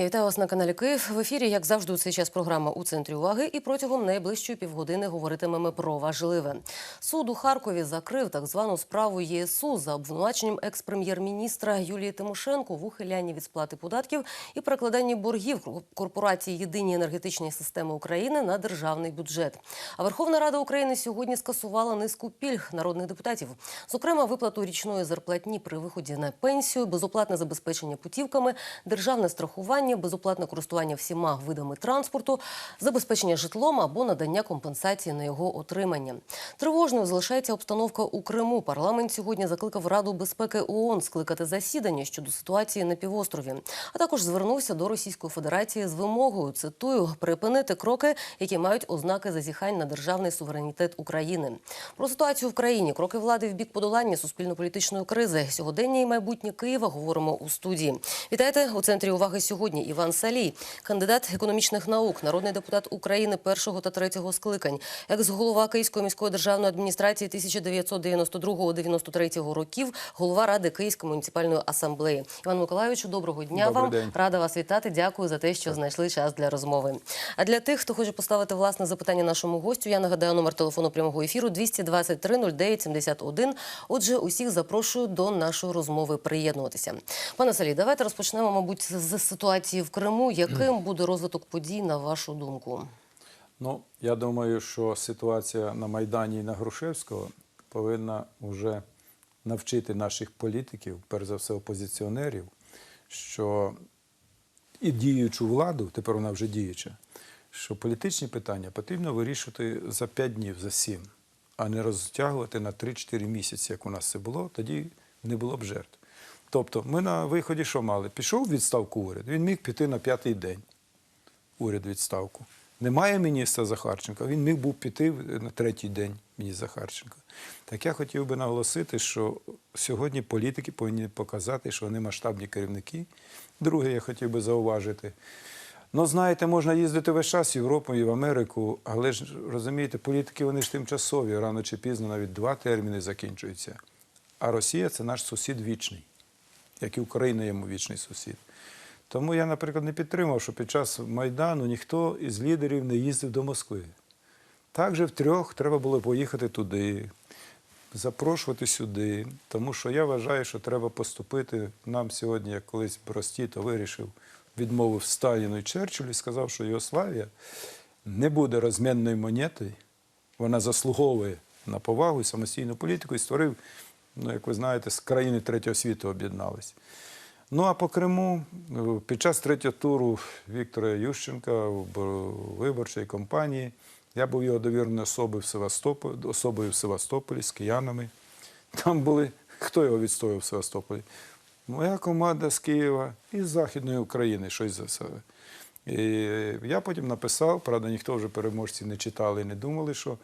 Я вітаю вас на каналі Київ. В ефірі, як завжди, у цей час програма у центрі уваги. І протягом найближчої півгодини говоритимемо про важливе. Суд у Харкові закрив так звану справу ЄСУ за обвинуваченням екс-прем'єр-міністра Юлії Тимошенко в ухилянні від сплати податків і перекладанні боргів корпорації Єдині енергетичні системи України на державний бюджет. А Верховна Рада України сьогодні скасувала низку пільг народних депутатів, зокрема виплату річної зарплатні при виході на пенсію, безоплатне забезпечення путівками, державне страхування, безоплатне користування всіма видами транспорту, забезпечення житлом або надання компенсації на його отримання. Тривожною залишається обстановка у Криму. Парламент сьогодні закликав Раду безпеки ООН скликати засідання щодо ситуації на півострові, а також звернувся до Російської Федерації з вимогою цитую припинити кроки, які мають ознаки зазіхань на державний суверенітет України. Про ситуацію в країні, кроки влади в бік подолання суспільно-політичної кризи, сьогодення і майбутнє Києва говоримо у студії. Вітайте у центрі уваги сьогодні. Іван Салій, кандидат економічних наук, народний депутат України першого та третього скликань, екс-голова Київської міської державної адміністрації 1992-93 років, голова ради Київської муніципальної асамблеї. Іван Миколайовичу, доброго дня Добрий вам. день. Рада вас вітати. Дякую за те, що знайшли час для розмови. А для тих, хто хоче поставити власне запитання нашому гостю, я нагадаю номер телефону прямого ефіру 223 09 71. Отже, усіх запрошую до нашої розмови приєднуватися. Пане Салі, давайте розпочнемо, мабуть, з з ситуації в Криму. Яким буде розвиток подій на вашу думку? Ну, я думаю, що ситуація на Майдані і на Грушевського повинна вже навчити наших політиків, перш за все опозиціонерів, що і діючу владу, тепер вона вже діюча, що політичні питання потрібно вирішувати за 5 днів, за 7, а не розтягувати на 3-4 місяці, як у нас це було, тоді не було б жертв. Тобто, ми на виході що мали? Пішов в відставку уряд, він міг піти на п'ятий день уряд відставку. Немає міністра Захарченка, він міг був піти на третій день міністр Захарченка. Так я хотів би наголосити, що сьогодні політики повинні показати, що вони масштабні керівники. Друге, я хотів би зауважити. Ну, знаєте, можна їздити весь час в Європу і в Америку, але ж розумієте, політики вони ж тимчасові, рано чи пізно навіть два терміни закінчуються. А Росія це наш сусід вічний, як і Україна йому вічний сусід. Тому я, наприклад, не підтримав, що під час Майдану ніхто із лідерів не їздив до Москви. Так же втрьох треба було поїхати туди, запрошувати сюди. Тому що я вважаю, що треба поступити нам сьогодні, як колись Бростіто вирішив, відмовив Сталіну і Черчиллю сказав, що Єгославія не буде розмінною монетою, вона заслуговує на повагу і самостійну політику і створив, ну, як ви знаєте, з країни третього світу об'єднались. Ну а по Криму е, під час третього туру Віктора Ющенка в бо- виборчої кампанії я був його довіреною особою в Севастополі, особою в Севастополі з киянами. Там були хто його відстояв в Севастополі? Моя команда з Києва і з Західної України, щось за себе. І я потім написав, правда, ніхто вже переможці не читали і не думали, що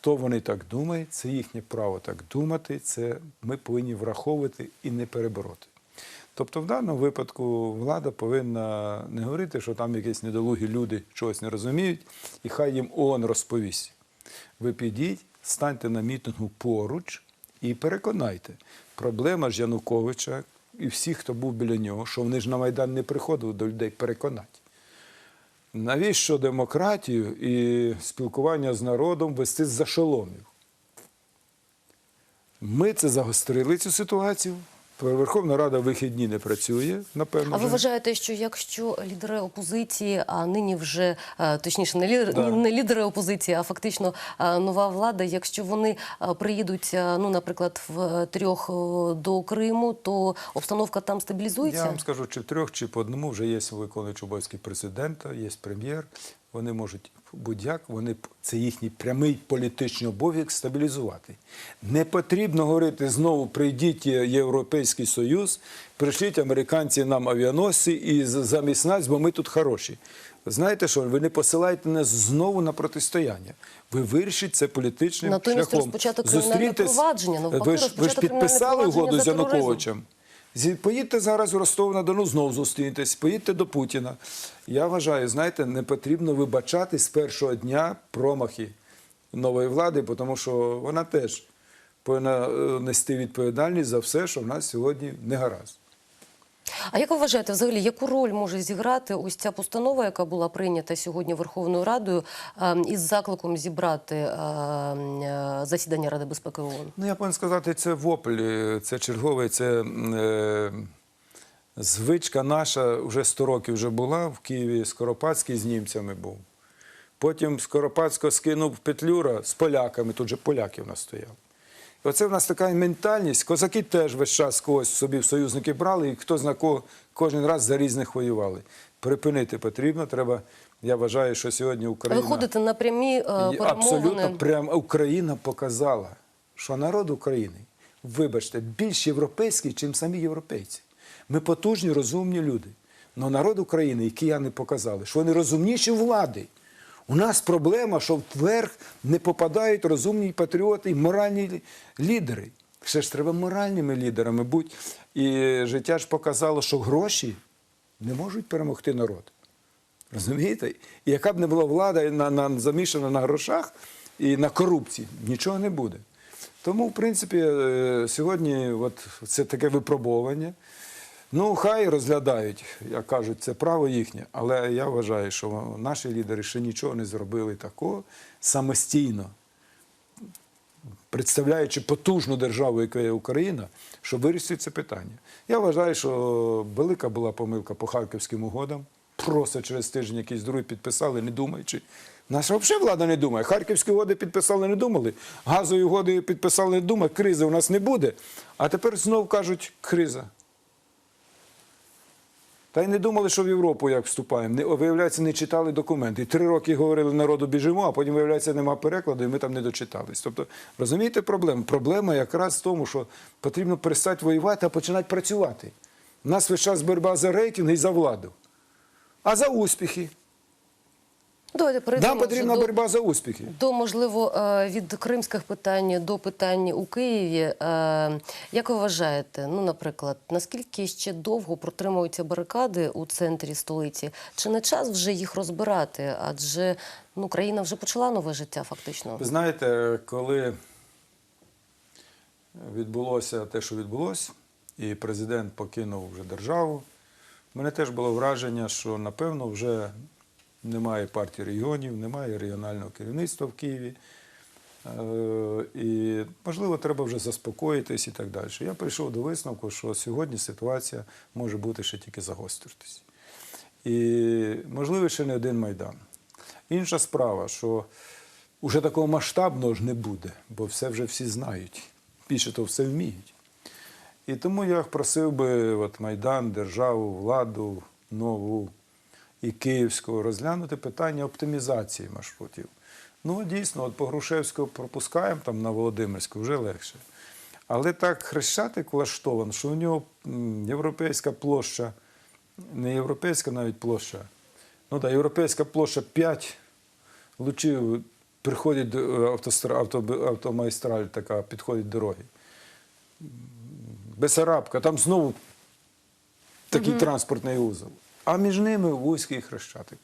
то вони так думають, це їхнє право так думати, це ми повинні враховувати і не перебороти. Тобто, в даному випадку влада повинна не говорити, що там якісь недолугі люди чогось не розуміють, і хай їм ООН розповість. Ви підіть, станьте на мітингу поруч і переконайте, проблема ж Януковича і всіх, хто був біля нього, що вони ж на Майдан не приходили до людей переконати. Навіщо демократію і спілкування з народом вести з-за шоломів? Ми це загострили цю ситуацію. Верховна Рада вихідні не працює, напевно. А ви вже. вважаєте, що якщо лідери опозиції, а нині вже е, точніше не лідери, Да. не лідери опозиції, а фактично е, нова влада, якщо вони е, приїдуть, ну наприклад, в трьох до Криму, то обстановка там стабілізується? Я вам скажу, чи в трьох, чи по одному вже є виконуючий обов'язки президента, є прем'єр. Вони можуть будь-як, вони це їхній прямий політичний обов'язок стабілізувати. Не потрібно говорити знову прийдіть е, Європейський Союз, пришліть американці нам авіаносці і замість нас, бо ми тут хороші. Знаєте що? Ви не посилаєте нас знову на протистояння. Ви вирішіть це політичним Натомість шляхом. розпочати кримінальне Зустрітесь- провадження, ви ж, ви ж підписали угоду з. Януковичем. Поїдьте зараз у Ростов-на-Дону, знов зустрінетесь, поїдьте до Путіна. Я вважаю, знаєте, не потрібно вибачати з першого дня промахи нової влади, тому що вона теж повинна е, нести відповідальність за все, що в нас сьогодні не гаразд. А як ви вважаєте, взагалі, яку роль може зіграти ось ця постанова, яка була прийнята сьогодні Верховною Радою е, із закликом зібрати е, е, засідання Ради безпеки ООН? Ну, я повинен сказати, це вопль, е, це черговий, це е, звичка наша вже 100 років вже була в Києві. Скоропадський з німцями був. Потім Скоропадського скинув Петлюра з поляками, тут же поляки в нас стояли. І оце в нас така ментальність. Козаки теж весь час когось собі в союзники брали, і хто зна кого кожен раз за різних воювали. Припинити потрібно. Треба. Я вважаю, що сьогодні Україна. Виходити на прямі е, перемовини. Абсолютно прямо Україна показала, що народ України, вибачте, більш європейський, ніж самі європейці. Ми потужні, розумні люди. Але народ України і кияни показали, що вони розумніші влади. У нас проблема, що вверх не попадають розумні патріоти і моральні лідери. Ще ж треба моральними лідерами бути. І життя ж показало, що гроші не можуть перемогти народ. Розумієте? І яка б не була влада на, на, замішана на грошах і на корупції, нічого не буде. Тому, в принципі, е, сьогодні от це таке випробовування. Ну, хай розглядають, як кажуть, це право їхнє. Але я вважаю, що наші лідери ще нічого не зробили такого самостійно, представляючи потужну державу, яка є Україна, щоб вирішити це питання. Я вважаю, що велика була помилка по харківським угодам. Просто через тиждень якісь другі підписали, не думаючи. Наша взагалі влада не думає. Харківські угоди підписали, не думали. Газові угоди підписали, не думали. Кризи у нас не буде. А тепер знов кажуть, криза. Та й не думали, що в Європу як вступаємо. Не, виявляється, не читали документи. Три роки говорили народу біжимо, а потім, виявляється, нема перекладу, і ми там не дочитались. Тобто, розумієте проблему? Проблема якраз в тому, що потрібно перестати воювати, а починати працювати. У нас весь час боротьба за рейтинг і за владу. А за успіхи. Давайте перейдемо Нам потрібна вже до, боротьба за успіхи. до, можливо, е, від кримських питань до питань у Києві. Е, Як ви вважаєте, ну, наприклад, наскільки ще довго протримуються барикади у центрі столиці? Чи не час вже їх розбирати? Адже ну, країна вже почала нове життя, фактично. Ви знаєте, коли відбулося те, що відбулося, і президент покинув вже державу, в мене теж було враження, що напевно вже немає партії регіонів, немає регіонального керівництва в Києві. Е, І, можливо, треба вже заспокоїтись і так далі. Я прийшов до висновку, що сьогодні ситуація може бути ще тільки загостритись. І, можливо, ще не один майдан. Інша справа, що вже такого масштабного ж не буде, бо все вже всі знають. Більше того, все вміють. І тому я просив би от Майдан, державу, владу нову і Київську розглянути питання оптимізації маршрутів. Ну, дійсно, от по Грушевську пропускаємо там на Володимирську, вже легше. Але так хрещатик влаштований, що у нього європейська площа, не європейська навіть площа, ну так, європейська площа 5 лучів приходять до е, авто, автомайстраль така, підходить дороги. Бесарабка, там знову такий транспортний узол. А між ними вузький хрещатик.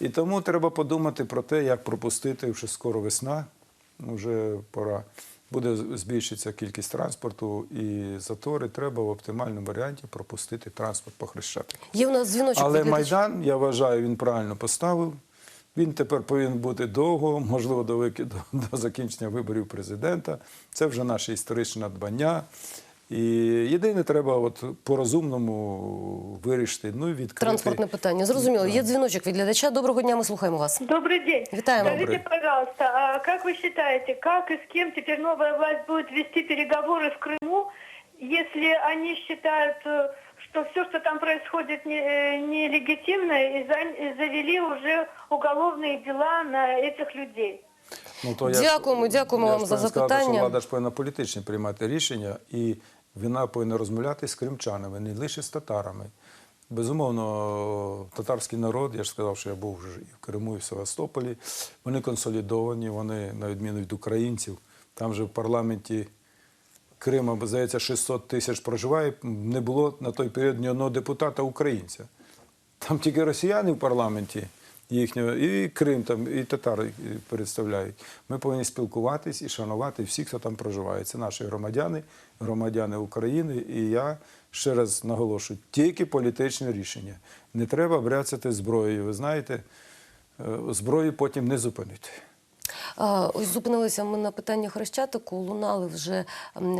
І тому треба подумати про те, як пропустити вже скоро весна, вже пора. Буде збільшитися кількість транспорту і затори. Треба в оптимальному варіанті пропустити транспорт по хрещатику. Є у нас дзвіночок. Але. Майдан, я вважаю, він правильно поставив. Він тепер повинен бути довго, можливо, до, до, до закінчення виборів президента. Це вже наше історичне надбання. І єдине, треба от по-розумному вирішити. Ну, і відкрити. Транспортне питання. Зрозуміло. Є дзвіночок від глядача. Доброго дня, ми слухаємо вас. Добрый день. Витаем. Скажите, Добрый. пожалуйста, а как вы считаете, как и с кем теперь новая власть будет вести переговоры в Крыму, если они считают, э, что все, что там происходит, не- э, нелегитимно, и за- и завели уже уголовные дела на этих людей? Ну, то Дякуємо, ж- дякуємо я вам ж за повинен сказати, запитання. що влада ж повинна політичні приймати рішення, і вона повинна розмовляти з кримчанами, не лише з татарами. Безумовно, татарський народ, я ж сказав, що я був вже і в Криму, і в Севастополі. Вони консолідовані, вони, на відміну від українців, там же в парламенті Крима, здається, 600 тисяч проживає. Не було на той період ні одного депутата українця. Там тільки росіяни в парламенті їхнього, і Крим там, і татари представляють. Ми повинні спілкуватись і шанувати всіх, хто там проживає. Це наші громадяни, громадяни України. І я ще раз наголошую, тільки політичне рішення. Не треба бряцати зброєю. Ви знаєте, е, зброю потім не зупинити. Ось зупинилися ми на питанні Хрещатику. Лунали вже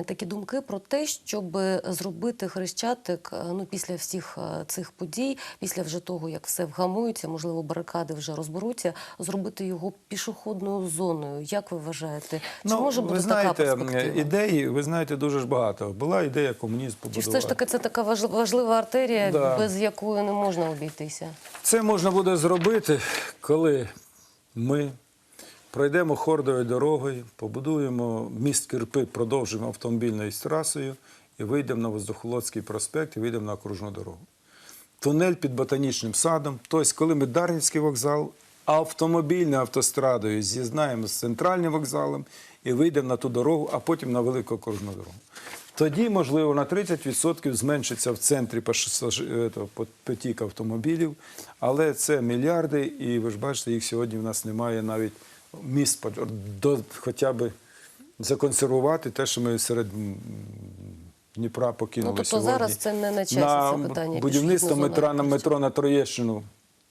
такі думки про те, щоб зробити Хрещатик е, ну, після всіх е, цих подій, після вже того, як все вгамується, можливо, барикади вже розберуться, зробити його пішохідною зоною. Як ви вважаєте? Чи може бути Ну, ви знаєте, така перспектива? ідеї, ви знаєте, дуже ж багато. Була ідея комунізм Чи все ж таки це така важ- важлива артерія, Да. без якої не можна обійтися? Це можна буде зробити, коли ми пройдемо хордовою дорогою, побудуємо міст Кирпи, продовжимо автомобільною трасою і вийдемо на Воздухолодський проспект і вийдемо на окружну дорогу. Тунель під ботанічним садом. Тобто, коли ми Дарницький вокзал автомобільною автострадою з'єднаємо з центральним вокзалом і вийдемо на ту дорогу, а потім на велику окружну дорогу. Тоді, можливо, на 30% зменшиться в центрі е, потік автомобілів, але це мільярди, і ви ж бачите, їх сьогодні в нас немає навіть міст до хоча б законсервувати те, що ми серед Дніпра покинули Ну, тобто сьогодні. зараз це не на часі, на це питання будівництво метро, на метро на Троєщину,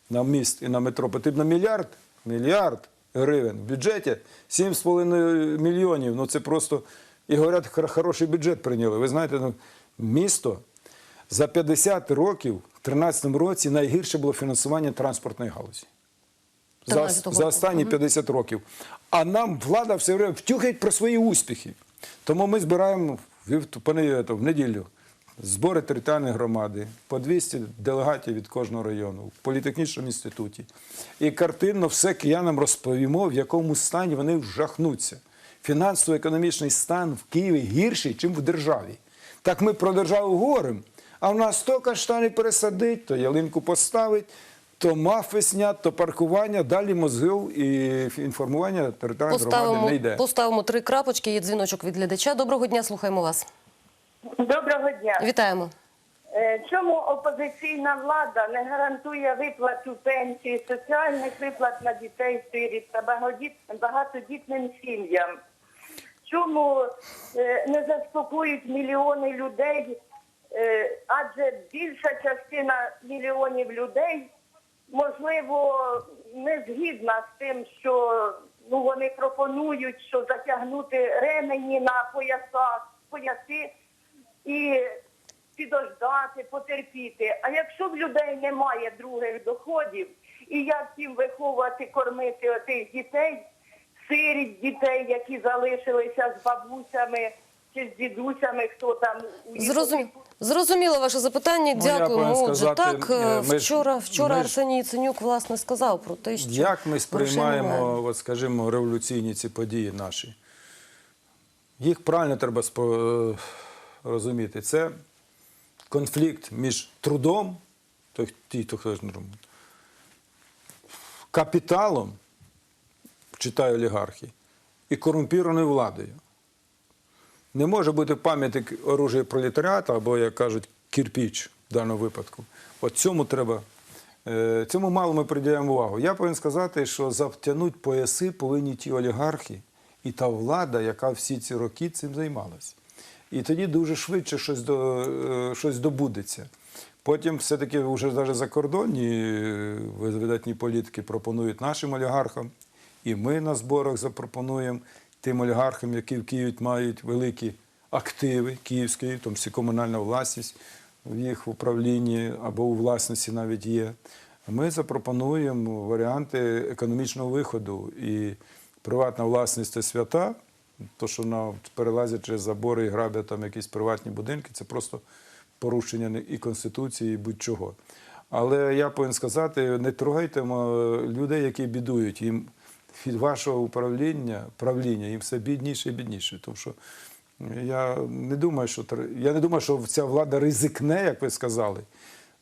на міст і на метро потрібно мільярд, мільярд гривень. В бюджеті 7,5 мільйонів. Ну це просто, і говорять, хороший бюджет прийняли. Ви знаєте, ну, місто за 50 років, в 2013 році, найгірше було фінансування транспортної галузі. За, за останні 50 років. А нам влада все время втюхає про свої успіхи. Тому ми збираємо в, в неділю збори територіальної громади, по 200 делегатів від кожного району, в політехнічному інституті. І картинно все киянам розповімо, в якому стані вони вжахнуться. Фінансово-економічний стан в Києві гірший, ніж в державі. Так ми про державу говоримо, а в нас то каштани пересадить, то ялинку поставить, то мафи снять, то паркування, далі мозгил і інформування територіальної громади не йде. поставимо три крапочки. Є дзвіночок від глядача. Доброго дня, слухаємо вас. Доброго дня. Вітаємо. Е, Чому опозиційна влада не гарантує виплату пенсії, соціальних виплат на дітей сиріт та багатодітним сім'ям? Чому е, не заспокоюють мільйони людей? Е, Адже більша частина мільйонів людей, можливо, не згідна з тим, що ну, вони пропонують, що затягнути ремені на поясах, пояси і підождати, потерпіти. А якщо в людей немає других доходів, і як їм виховувати, кормити отих дітей, сиріт дітей, які залишилися з бабусями чи з дідусями, хто там у Зрозум... Зрозуміло ваше запитання. Ну, я Дякуємо. повинен Отже, сказати, так е, ми ж- вчора, вчора ми ж- Арсеній Яценюк власне сказав про те, що Як ми сприймаємо, от, скажімо, революційні ці події наші? Їх правильно треба спо- е, розуміти. Це конфлікт між трудом, той, ті, хто хтось не робить, капіталом, читаю олігархи, і корумпірованою владою. Не може бути пам'ятник оружия пролетаріату, або, як кажуть, кірпіч в даному випадку. От цьому треба, е, цьому мало ми приділяємо увагу. Я повинен сказати, що завтягнуть пояси повинні ті олігархи і та влада, яка всі ці роки цим займалась. І тоді дуже швидше щось, до, е, щось добудеться. Потім все-таки вже навіть закордонні е, видатні політики пропонують нашим олігархам, і ми на зборах запропонуємо тим олігархам, які в Києві мають великі активи київські, в тому комунальна власність в їх управлінні або у власності навіть є. Ми запропонуємо варіанти економічного виходу. І приватна власність це свята, то, що на, перелазять через забори і грабять там якісь приватні будинки, це просто порушення і Конституції, і будь-чого. Але я повинен сказати, не трогайте людей, які бідують. Їм від вашого управління, правління їм все бідніше і бідніше. Тому що я не думаю, що я не думаю, що ця влада ризикне, як ви сказали.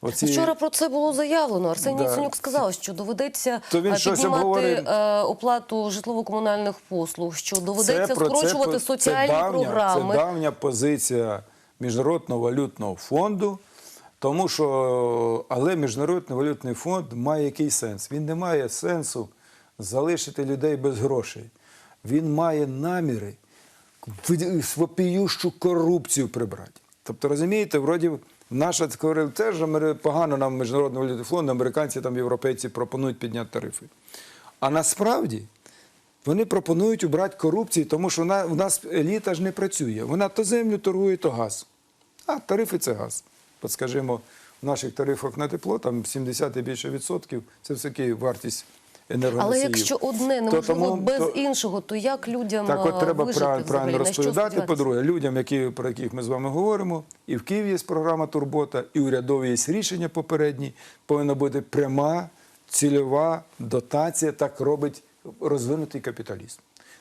Оці... Вчора про це було заявлено. Арсеній Да. Яценюк сказав, що доведеться То він е, піднімати е, оплату житлово-комунальних послуг, що доведеться про- скорочувати про- соціальні це давня, програми. Це давня позиція Міжнародного валютного фонду. Тому що, але Міжнародний валютний фонд має який сенс? Він не має сенсу залишити людей без грошей. Він має наміри ви- вопіющу корупцію прибрати. Тобто, розумієте, вроді наша теж погано нам Міжнародний валютний фонд, американці там європейці пропонують підняти тарифи. А насправді вони пропонують убрати корупцію, тому що вона, в нас еліта ж не працює. Вона то землю торгує, то газ. А тарифи це газ. От скажімо, в наших тарифах на тепло там 70 і більше відсотків це все-таки вартість Але якщо одне То неможливо тому- без то- іншого, то як людям так, от треба вижити правильно, правильно розповідати. По-друге, людям, які, про яких ми з вами говоримо, і в Києві є програма Турбота, і урядові є рішення попередні. Повинна бути пряма, цільова дотація. Так робить розвинутий капіталізм.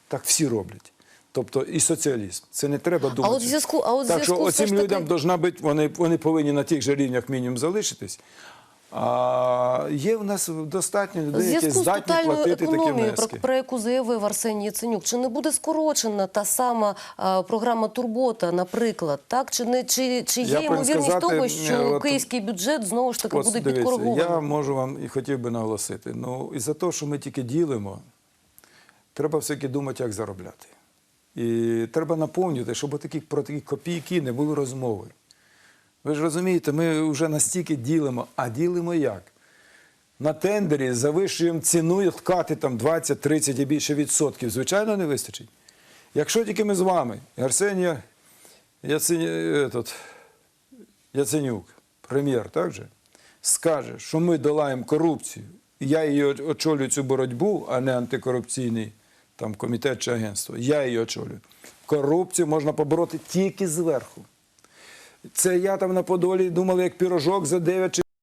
Так всі роблять. Тобто і соціалізм. Це не треба думати. от зв'язку- а от так що оцим ж таки- людям бути, вони, вони повинні на тих же рівнях мінімум залишитись. А є в нас достатньо людей, які зв'язку з здатні тотальною платити такі економією, про, про яку заявив Арсеній Яценюк, чи не буде скорочена та сама а, програма Турбота, наприклад, так чи не чи, чи є ймовірність того, е, що от- київський бюджет знову ж таки От буде підкоригований? Я можу вам і хотів би наголосити. Ну, і за те, що ми тільки ділимо, треба все-таки думати, як заробляти. І треба наповнювати, щоб такі, про такі копійки не було розмови. Ви ж розумієте, ми вже настільки ділимо, а ділимо як? На тендері завищуємо ціну і ткати там 20, 30 і більше відсотків. Звичайно, не вистачить. Якщо тільки ми з вами, Арсенія Яценюк, прем'єр, так же, скаже, що ми долаємо корупцію, я її очолюю цю боротьбу, а не антикорупційний там, комітет чи агентство. Я її очолюю. Корупцію можна побороти тільки зверху. Це я там на Подолі думав, як пірожок за 9 чи